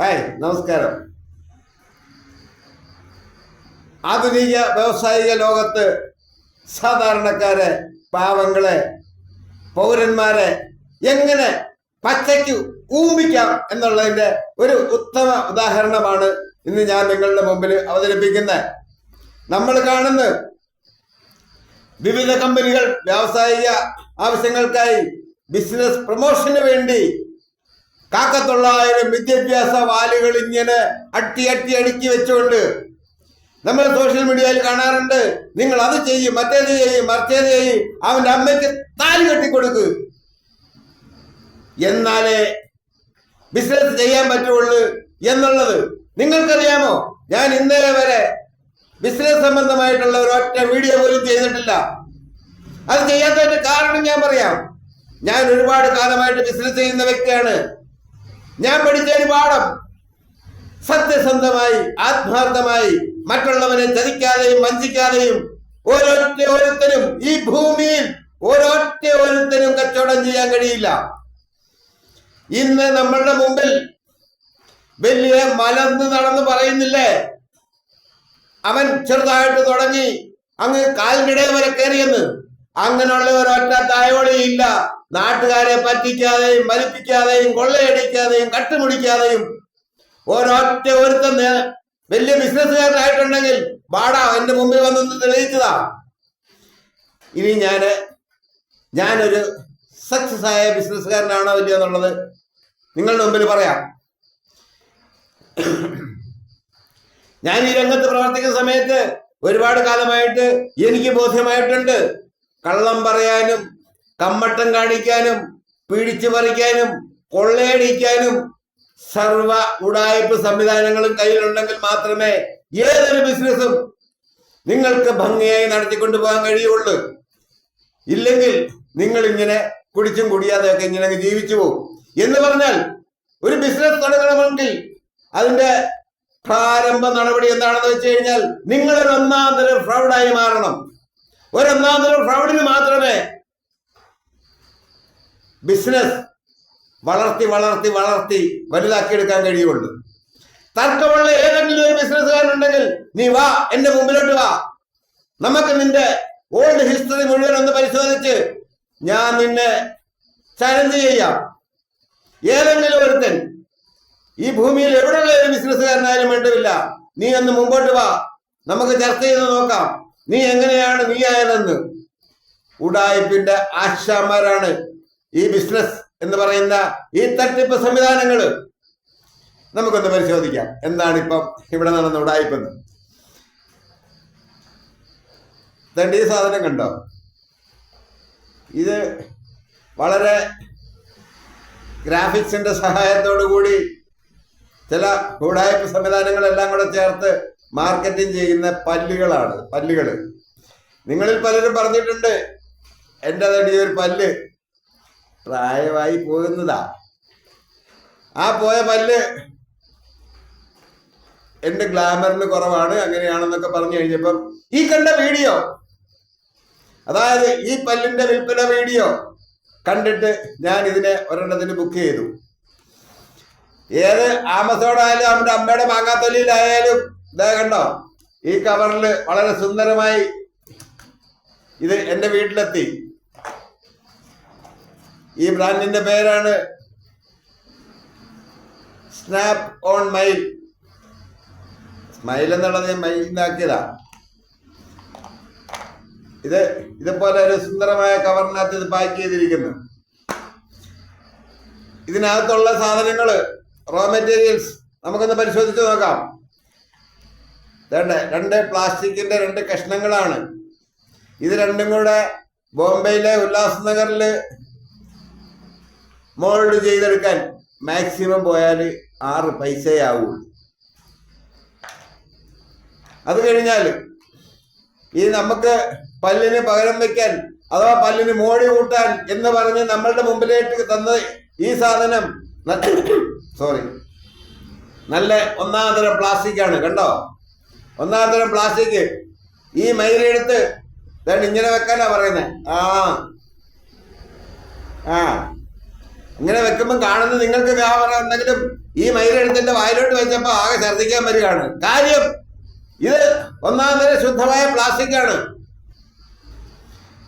Hi നമസ്കാരം. ആധുനിക വ്യവസായിക ലോകത്ത് സാധാരണക്കാരെ പാവങ്ങളെ പൗരന്മാരെ എങ്ങനെ പച്ചയ്ക്ക് ഊമിക്കാം എന്നുള്ളതിന്റെ ഒരു ഉത്തമ ഉദാഹരണമാണ് ഇന്ന് ഞാൻ നിങ്ങളുടെ മുമ്പിൽ അവതരിപ്പിക്കുന്നത്. നമ്മൾ കാണുന്ന വിവിധ കമ്പനികൾ വ്യാവസായിക ആവശ്യങ്ങൾക്കായി ബിസിനസ് പ്രൊമോഷന് വേണ്ടി കാക്കത്തൊള്ളായിരം വിദ്യാഭ്യാസ വാലുകൾ ഇങ്ങനെ അട്ടി അട്ടി അടുക്കി വെച്ചുകൊണ്ട് നമ്മൾ സോഷ്യൽ മീഡിയയിൽ കാണാറുണ്ട്. നിങ്ങൾ അത് ചെയ്യും മറ്റേത് ചെയ്യും മറിച്ചേത് ചെയ്യും. അവന്റെ അമ്മയ്ക്ക് താലി കെട്ടിക്കൊടുക്ക്. എന്നാലേ ബിസിനസ് ചെയ്യാൻ പറ്റുള്ളൂ എന്നുള്ളത്. നിങ്ങൾക്കറിയാമോ? ഞാൻ ഇന്നലെ വരെ ബിസിനസ് സംബന്ധമായിട്ടുള്ള ഒരു ഒറ്റ വീഡിയോ പോലും ചെയ്തിട്ടില്ല. അത് ചെയ്യാത്തതിന്റെ കാരണം ഞാൻ പറയാം. ഞാൻ ഒരുപാട് കാലമായിട്ട് ബിസിനസ് ചെയ്യുന്ന വ്യക്തിയാണ്. ഞാൻ പഠിച്ച ഒരു പാഠം. സത്യസന്ധമായി ആത്മാർത്ഥമായി മറ്റുള്ളവനെ ചതിക്കാതെയും വഞ്ചിക്കാതെയും ഓരോറ്റ ഓരോരുത്തരും ഈ ഭൂമിയിൽ ഓരോറ്റ ഓരോരുത്തരും കച്ചവടം ചെയ്യാൻ കഴിയില്ല. ഇന്ന് നമ്മളുടെ മുമ്പിൽ വലിയ മലന്ന് നടന്ന് പറയുന്നില്ലേ? അവൻ ചെറുതായിട്ട് തുടങ്ങി അങ്ങ് കാലിനിടെ വരെ കയറിയെന്ന്. അങ്ങനെയുള്ള ഒരൊറ്റ തായോളിയില്ല. നാട്ടുകാരെ പറ്റിക്കാതെയും മരിപ്പിക്കാതെയും കൊള്ളയടിക്കാതെയും കട്ടുമുടിക്കാതെയും ഒരൊറ്റ ഒരുത്തൻ വലിയ ബിസിനസ്സുകാരനായിട്ടുണ്ടെങ്കിൽ വാടാ എന്റെ മുമ്പിൽ വന്നൊന്ന് തെളിയിച്ചതാ. ഇനി ഞാൻ ഞാനൊരു സക്സസ് ആയ ബിസിനസ്സുകാരനാണോ ഇല്ലയോ എന്നുള്ളത് നിങ്ങളുടെ മുമ്പിൽ പറയാം. ഞാൻ ഈ രംഗത്ത് പ്രവർത്തിക്കുന്ന സമയത്ത് ഒരുപാട് കാലമായിട്ട് എനിക്ക് ബോധ്യമായിട്ടുണ്ട്. കള്ളം പറയാനും കമ്മട്ടം കാണിക്കാനും പിടിച്ചു പറിക്കാനും കൊള്ളയടിക്കാനും സർവ ഉടായ്പ സംവിധാനങ്ങളും കയ്യിലുണ്ടെങ്കിൽ മാത്രമേ ഏതൊരു ബിസിനസ്സും നിങ്ങൾക്ക് ഭംഗിയായി നടത്തിക്കൊണ്ടു പോകാൻ കഴിയുള്ളൂ. ഇല്ലെങ്കിൽ നിങ്ങൾ ഇങ്ങനെ കുടിച്ചും കുടിയാതെയൊക്കെ ഇങ്ങനെ ജീവിച്ചു പോകും. എന്ന് പറഞ്ഞാൽ ഒരു ബിസിനസ് തുടങ്ങണമെങ്കിൽ അതിന്റെ പ്രാരംഭ നടപടി എന്താണെന്ന് വെച്ച് കഴിഞ്ഞാൽ നിങ്ങൾ ഒരു ഒന്നാം തരം ഫ്രൗഡായി മാറണം. ഒരു ഒന്നാം തരം മാത്രമേ ബിസിനസ് വളർത്തി വളർത്തി വളർത്തി വലുതാക്കിയെടുക്കാൻ കഴിയുള്ളൂ. തർക്കമുള്ള ഏതെങ്കിലും ഒരു ബിസിനസ്സുകാരനുണ്ടെങ്കിൽ നീ വാ എന്റെ മുമ്പിലോട്ട് വാ. നമുക്ക് നിന്റെ ഓൾഡ് ഹിസ്റ്ററി മുഴുവൻ ഒന്ന് പരിശോധിച്ച് ഞാൻ നിന്നെ ചലഞ്ച് ചെയ്യാം. ഏതെങ്കിലും ഒരുത്തൻ ഈ ഭൂമിയിൽ എവിടെയുള്ള ഒരു ബിസിനസ്സുകാരനായാലും വേണ്ടതില്ല നീ ഒന്ന് മുമ്പോട്ട് വാ. നമുക്ക് ചർച്ച ചെയ്ത് നോക്കാം. നീ എങ്ങനെയാണ് നീ ആയതെന്ന്? ഉടായ്പിന്റെ ആശാന്മാരാണ് ഈ ബിസിനസ് എന്ന് പറയുന്ന ഈ തട്ടിപ്പ് സംവിധാനങ്ങൾ നമുക്കൊന്ന് പരിശോധിക്കാം. എന്താണ് ഇപ്പം ഇവിടെ നടന്ന ഉടായ്പെന്ന്? ഈ സാധനം കണ്ടോ? ഇത് വളരെ ഗ്രാഫിക്സിന്റെ സഹായത്തോടു കൂടി ചില ഉടായ്പ സംവിധാനങ്ങളെല്ലാം കൂടെ ചേർത്ത് മാർക്കറ്റിംഗ് ചെയ്യുന്ന പല്ലുകളാണ് പല്ലുകൾ നിങ്ങളിൽ പലരും പറഞ്ഞിട്ടുണ്ട് എന്റെ തടി ഒരു പല്ല് പ്രായമായി പോകുന്നതാ. ആ പോയ പല്ല് എന്റെ ഗ്ലാമറിന് കുറവാണ് അങ്ങനെയാണെന്നൊക്കെ പറഞ്ഞു കഴിഞ്ഞപ്പം ഈ കണ്ട വീഡിയോ അതായത് ഈ പല്ലിന്റെ വിൽപ്പന വീഡിയോ കണ്ടിട്ട് ഞാൻ ഇതിനെ ഒരെണ്ണത്തിന് ബുക്ക് ചെയ്തു. ഏത് ആമസോണായാലും നമ്മുടെ അമ്മയുടെ മാങ്ങാത്തൊലിയിലായാലും ഇതാ കണ്ടോ? ഈ കവറിൽ വളരെ സുന്ദരമായി ഇത് എന്റെ വീട്ടിലെത്തി. ഈ ബ്രാൻഡിന്റെ പേരാണ് സ്നാപ്പ് ഓൺ മൈൽ. സ്മൈൽ എന്നുള്ളത് ഞാൻ മൈലിന്നാക്കിയതാ ഇത് ഇതുപോലെ ഒരു സുന്ദരമായ കവറിനകത്ത് ഇത് പാക്ക് ചെയ്തിരിക്കുന്നു. ഇതിനകത്തുള്ള സാധനങ്ങൾ റോ മെറ്റീരിയൽസ് നമുക്കൊന്ന് പരിശോധിച്ച് നോക്കാം. വേണ്ട രണ്ട് പ്ലാസ്റ്റിക്കിന്റെ രണ്ട് കഷ്ണങ്ങളാണ്. ഇത് രണ്ടും കൂടെ ബോംബെയിലെ ഉല്ലാസ് നഗറിൽ മോൾഡ് ചെയ്തെടുക്കാൻ മാക്സിമം പോയാൽ ആറ് പൈസയാവുള്ളൂ അത് കഴിഞ്ഞാൽ ഈ നമുക്ക് പല്ലിന് പകരം വെക്കാൻ അഥവാ പല്ലിന് മോടി കൂട്ടാൻ എന്ന് പറഞ്ഞ് നമ്മളുടെ മുമ്പിലേക്ക് തന്ന ഈ സാധനം സോറി നല്ല ഒന്നാം തരം പ്ലാസ്റ്റിക് ആണ് കണ്ടോ? ഒന്നാം തരം പ്ലാസ്റ്റിക്. ഈ മയിലെടുത്ത് ഇങ്ങനെ വെക്കാനാ പറയുന്നത് ആ. ആ. ഇങ്ങനെ വെക്കുമ്പോൾ കാണുന്നത് നിങ്ങൾക്ക് വ്യാപാരം എന്തെങ്കിലും ഈ മയിലെടുത്തിന്റെ വായിലോട്ട് വെച്ചപ്പോ ആകെ ഛർദ്ദിക്കാൻ വരികയാണ്. കാര്യം ഇത് ഒന്നാം തരം ശുദ്ധമായ പ്ലാസ്റ്റിക് ആണ്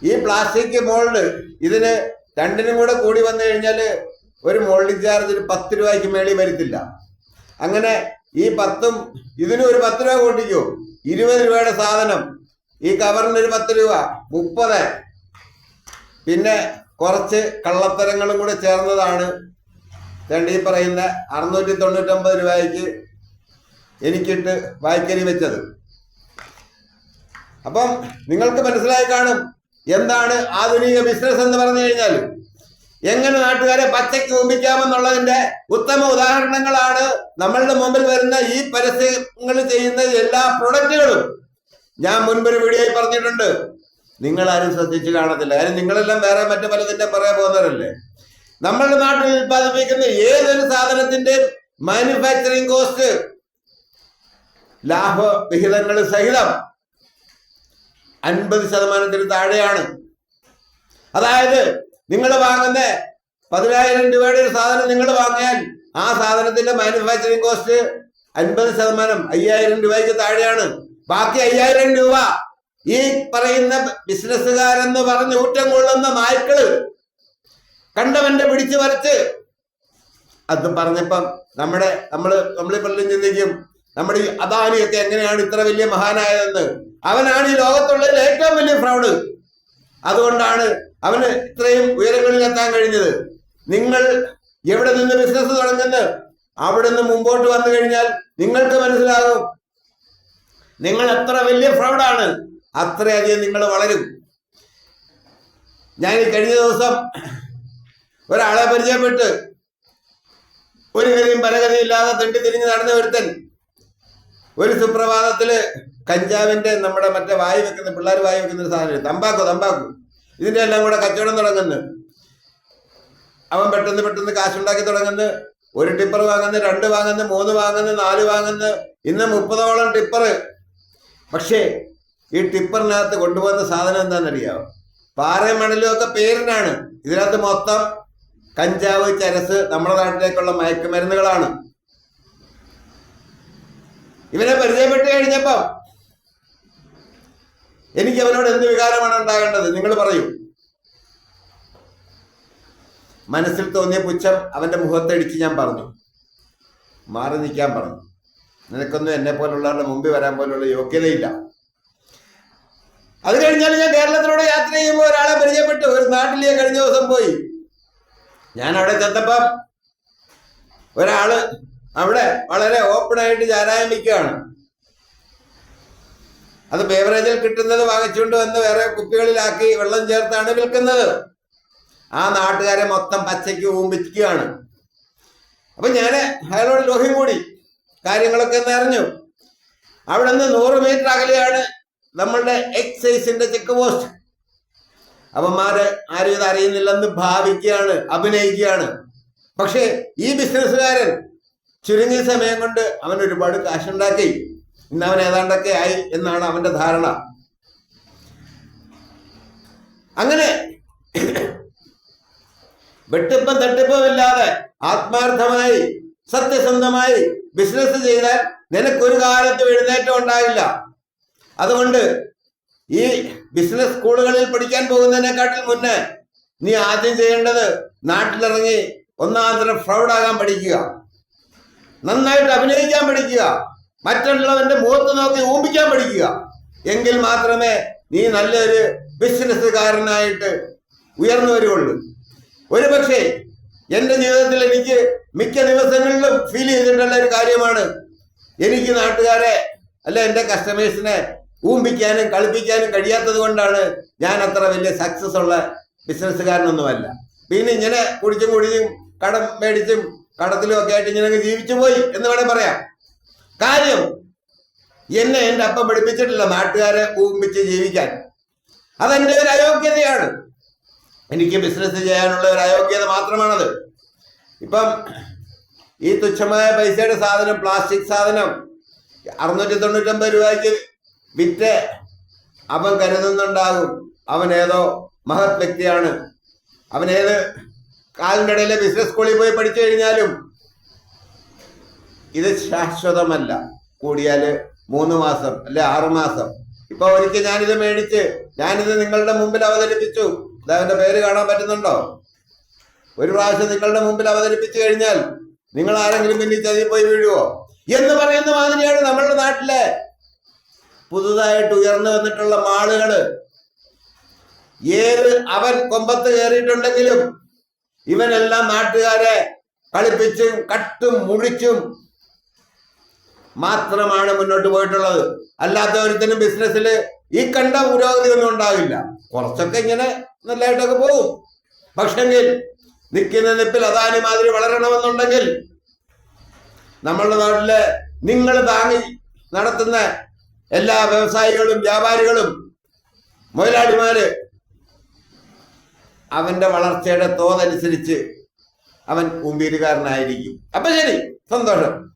ഈ പ്ലാസ്റ്റിക് മോൾഡ് ഇതിന് രണ്ടിനും കൂടെ കൂടി വന്നു കഴിഞ്ഞാൽ ഒരു മോൾഡിംഗ് ചാർജ് ഒരു പത്ത് രൂപയ്ക്ക് മേളിൽ വരത്തില്ല. അങ്ങനെ ഈ പത്തും ഇതിനും ഒരു പത്ത് രൂപ കൂട്ടിക്കോ. ഇരുപത് രൂപയുടെ സാധനം. ഈ കവറിന് ഒരു പത്ത് രൂപ. മുപ്പത്. പിന്നെ കുറച്ച് കള്ളത്തരങ്ങളും കൂടെ ചേർന്നതാണ്. ഈ പറയുന്ന അറുന്നൂറ്റി തൊണ്ണൂറ്റൊമ്പത് രൂപയ്ക്ക് എനിക്കിട്ട് വായിക്കരി വെച്ചത്. അപ്പം നിങ്ങൾക്ക് മനസ്സിലായി കാണും. എന്താണ് ആധുനിക ബിസിനസ് എന്ന് പറഞ്ഞു കഴിഞ്ഞാൽ എങ്ങനെ നാട്ടുകാരെ പച്ചയ്ക്ക് ഒമ്പിക്കാമെന്നുള്ളതിന്റെ ഉത്തമ ഉദാഹരണങ്ങളാണ് നമ്മളുടെ മുമ്പിൽ വരുന്ന ഈ പരസ്യങ്ങൾ ചെയ്യുന്ന എല്ലാ പ്രൊഡക്റ്റുകളും. ഞാൻ മുൻപൊരു വീഡിയോയിൽ പറഞ്ഞിട്ടുണ്ട്. നിങ്ങൾ ആരും ശ്രദ്ധിച്ചു കാണത്തില്ല. കാര്യം നിങ്ങളെല്ലാം വേറെ മറ്റു പലതിന്റെ പറയാൻ പോകുന്നവരല്ലേ? നമ്മളുടെ നാട്ടിൽ ഉത്പാദിപ്പിക്കുന്ന ഏതൊരു സാധനത്തിന്റെ മാനുഫാക്ചറിങ് കോസ്റ്റ് ലാഭവിഹിതങ്ങൾ സഹിതം അൻപത് ശതമാനത്തിന് താഴെയാണ്. അതായത് നിങ്ങൾ വാങ്ങുന്ന. പതിനായിരം രൂപയുടെ ഒരു സാധനം നിങ്ങൾ വാങ്ങിയാൽ ആ സാധനത്തിന്റെ മാനുഫാക്ചറിങ് കോസ്റ്റ് അൻപത് ശതമാനം അയ്യായിരം രൂപയ്ക്ക് താഴെയാണ്. ബാക്കി അയ്യായിരം രൂപ ഈ പറയുന്ന ബിസിനസ്സുകാരെന്ന് പറഞ്ഞ് ഊറ്റം കൊള്ളുന്ന നായ്ക്കൾ കണ്ടവന്റെ പിടിച്ചു വരച്ച് അത് പറഞ്ഞപ്പം നമ്മുടെ നമ്മൾ നമ്മളീ പലരും ചിന്തിക്കും നമ്മുടെ ഈ അദാനിയൊക്കെ എങ്ങനെയാണ് ഇത്ര വലിയ മഹാനായതെന്ന്. അവനാണ് ഈ ലോകത്തുള്ളതിൽ ഏറ്റവും വലിയ ഫ്രൗഡ് അതുകൊണ്ടാണ് അവന് ഇത്രയും ഉയരങ്ങളിൽ എത്താൻ കഴിഞ്ഞത്. നിങ്ങൾ എവിടെ നിന്ന് ബിസിനസ് തുടങ്ങുന്നത് അവിടെ നിന്ന് മുമ്പോട്ട് വന്നു കഴിഞ്ഞാൽ നിങ്ങൾക്ക് മനസ്സിലാകും. നിങ്ങൾ എത്ര വലിയ ഫ്രൗഡാണ് അത്രയധികം നിങ്ങൾ വളരും. ഞാൻ കഴിഞ്ഞ ദിവസം ഒരാളെ പരിചയപ്പെട്ട് ഒരു ഗതിയും പരഗതിയും തെണ്ടി തിരിഞ്ഞ് നടന്ന ഒരുത്തൻ ഒരു സുപ്രഭാതത്തിൽ കഞ്ചാവിന്റെ നമ്മുടെ മറ്റേ വായി വെക്കുന്ന പിള്ളേർ വായി വെക്കുന്ന ഒരു സാധനം തമ്പാക്കു തമ്പാക്കു? ഇതിന്റെ എല്ലാം കൂടെ കച്ചവടം തുടങ്ങുന്നു. അവൻ പെട്ടെന്ന് പെട്ടെന്ന് കാശുണ്ടാക്കി തുടങ്ങുന്നു. ഒരു ടിപ്പർ വാങ്ങുന്നു രണ്ട് വാങ്ങുന്നു മൂന്ന് വാങ്ങുന്നു നാല് വാങ്ങുന്നു. ഇന്ന് മുപ്പതോളം ടിപ്പർ. പക്ഷേ ഈ ടിപ്പറിനകത്ത് കൊണ്ടുപോകുന്ന സാധനം എന്താണെന്നറിയാമോ പാറയും മണലും ഒക്കെ പേരിനാണ്. ഇതിനകത്ത് മൊത്തം കഞ്ചാവ് ചരസ് നമ്മുടെ നാട്ടിലേക്കുള്ള മയക്കുമരുന്നുകളാണ്. ഇവനെ പരിചയപ്പെട്ട് കഴിഞ്ഞപ്പം എനിക്ക് അവനോട് എന്ത് വികാരമാണ് ഉണ്ടാകേണ്ടത്? നിങ്ങൾ പറയൂ. മനസ്സിൽ തോന്നിയ പുച്ഛം അവന്റെ മുഖത്തടിച്ച് ഞാൻ പറഞ്ഞു. മാറി നിൽക്കാൻ പറഞ്ഞു. നിനക്കൊന്നും എന്നെ പോലുള്ളവരുടെ മുമ്പിൽ വരാൻ പോലുള്ള യോഗ്യതയില്ല. അത് കഴിഞ്ഞാൽ ഞാൻ കേരളത്തിലൂടെ യാത്ര ചെയ്യുമ്പോൾ ഒരാളെ പരിചയപ്പെട്ടു. ഒരു നാട്ടിലേക്ക് കഴിഞ്ഞ ദിവസം പോയി. ഞാൻ അവിടെ ചെന്നപ്പം ഒരാൾ അവിടെ വളരെ ഓപ്പൺ ആയിട്ട് ചാരായം വിൽക്കുകയാണ് അത് ബേവറേജിൽ കിട്ടുന്നത് വാങ്ങിച്ചുകൊണ്ട് വന്ന് വേറെ കുപ്പികളിലാക്കി വെള്ളം ചേർത്താണ് വിൽക്കുന്നത്. ആ നാട്ടുകാരെ മൊത്തം പച്ചയ്ക്ക് ഊമ്പിക്കുകയാണ് അപ്പൊ ഞാൻ അയാളോട് ലോഹി കൂടി കാര്യങ്ങളൊക്കെ ഒന്ന് അറിഞ്ഞു. അവിടെ നിന്ന് നൂറ് മീറ്റർ അകലെയാണ് നമ്മളുടെ എക്സൈസിന്റെ ചെക്ക് പോസ്റ്റ് അവന്മാര് ആരും ഇത് അറിയുന്നില്ലെന്ന് ഭാവിക്കുകയാണ് അഭിനയിക്കുകയാണ്. പക്ഷേ ഈ ബിസിനസ്സുകാരൻ ചുരുങ്ങിയ സമയം കൊണ്ട് അവൻ ഒരുപാട് കാശുണ്ടാക്കി ഇന്ന് അവൻ ഏതാണ്ടൊക്കെ ആയി എന്നാണ് അവന്റെ ധാരണ. അങ്ങനെ വെട്ടിപ്പം തട്ടിപ്പും ഇല്ലാതെ ആത്മാർത്ഥമായി സത്യസന്ധമായി ബിസിനസ് ചെയ്താൽ നിനക്കൊരു കാലത്തും എഴുന്നേറ്റം ഉണ്ടാകില്ല അതുകൊണ്ട് ഈ ബിസിനസ് സ്കൂളുകളിൽ പഠിക്കാൻ പോകുന്നതിനെക്കാട്ടിൽ മുന്നേ നീ ആദ്യം ചെയ്യേണ്ടത് നാട്ടിലിറങ്ങി ഒന്നാം തരം ഫ്രൗഡാകാൻ പഠിക്കുക. നന്നായിട്ട് അഭിനയിക്കാൻ പഠിക്കുക. മറ്റുള്ളവന്റെ മുഖത്ത് നോക്കി ഊമ്പിക്കാൻ പഠിക്കുക. എങ്കിൽ മാത്രമേ നീ നല്ലൊരു ബിസിനസ്സുകാരനായിട്ട് ഉയർന്നു വരുവുള്ളൂ. ഒരു പക്ഷേ എന്റെ ജീവിതത്തിൽ എനിക്ക് മിക്ക ദിവസങ്ങളിലും ഫീൽ ചെയ്തിട്ടുള്ള ഒരു കാര്യമാണ്. എനിക്ക് നാട്ടുകാരെ അല്ല എന്റെ കസ്റ്റമേഴ്സിനെ ഊമ്പിക്കാനും കളിപ്പിക്കാനും കഴിയാത്തത് കൊണ്ടാണ് ഞാൻ അത്ര വലിയ സക്സസ് ഉള്ള ബിസിനസ്സുകാരനൊന്നുമല്ല. പിന്നെ ഇങ്ങനെ കുടിച്ചും കുടിച്ചും കടം മേടിച്ചും കടത്തിലും ഒക്കെ ആയിട്ട് ഇങ്ങനെ ജീവിച്ചു പോയി എന്ന് വേണേൽ പറയാം. കാര്യം എന്നെ എന്റെ അപ്പം പഠിപ്പിച്ചിട്ടില്ല നാട്ടുകാരെ ഊമ്പിച്ച് ജീവിക്കാൻ. അതെന്റെ ഒരു അയോഗ്യതയാണ്. എനിക്ക് ബിസിനസ് ചെയ്യാനുള്ള ഒരു അയോഗ്യത മാത്രമാണത്. ഇപ്പം ഈ തുച്ഛമായ പൈസയുടെ സാധനം പ്ലാസ്റ്റിക് സാധനം അറുന്നൂറ്റി തൊണ്ണൂറ്റൊമ്പത് രൂപയ്ക്ക് വിറ്റ് അവൻ കരുതുന്നുണ്ടാകും. അവൻ ഏതോ മഹത് വ്യക്തിയാണ്. അവനേത് കാലിന്റെ ഇടയിലെ ബിസിനസ് സ്കൂളിൽ പോയി പഠിച്ചു കഴിഞ്ഞാലും ഇത് ശാശ്വതമല്ല. കൂടിയാൽ മൂന്ന് മാസം അല്ലെ ആറു മാസം. ഇപ്പൊ ഒരിക്കൽ ഞാനിത് മേടിച്ച് ഞാനിത് നിങ്ങളുടെ മുമ്പിൽ അവതരിപ്പിച്ചു. ഇതവന്റെ പേര് കാണാൻ പറ്റുന്നുണ്ടോ? ഒരു പ്രാവശ്യം നിങ്ങളുടെ മുമ്പിൽ അവതരിപ്പിച്ചു കഴിഞ്ഞാൽ നിങ്ങൾ ആരെങ്കിലും പിന്നെ ചതി പോയി വീഴുവോ? എന്ന് പറയുന്ന മാതിരിയാണ് നമ്മളുടെ നാട്ടിലെ. പുതുതായിട്ട് ഉയർന്നു വന്നിട്ടുള്ള മാളുകൾ. ഏത് അവൻ കൊമ്പത്ത് കയറിയിട്ടുണ്ടെങ്കിലും ഇവനെല്ലാം നാട്ടുകാരെ കളിപ്പിച്ചും കട്ടും മുഴിച്ചും മാത്രമാണ് മുന്നോട്ട് പോയിട്ടുള്ളത്. അല്ലാത്ത ഒരുത്തനും ബിസിനസ്സിൽ ഈ കണ്ട പുരോഗതി ഒന്നും ഉണ്ടാവില്ല. കുറച്ചൊക്കെ ഇങ്ങനെ നല്ലതായിട്ടൊക്കെ പോകും പക്ഷെങ്കിൽ നിൽക്കുന്ന നിപ്പിൽ അദാനി മാതിരി വളരണമെന്നുണ്ടെങ്കിൽ നമ്മളുടെ നാട്ടിലെ നിങ്ങൾ താങ്ങി നടത്തുന്ന എല്ലാ വ്യവസായികളും വ്യാപാരികളും മുതലാളിമാര് അവന്റെ വളർച്ചയുടെ തോതനുസരിച്ച് അവൻ കുമ്പീരുകാരനായിരിക്കും അപ്പൊ ശരി സന്തോഷം.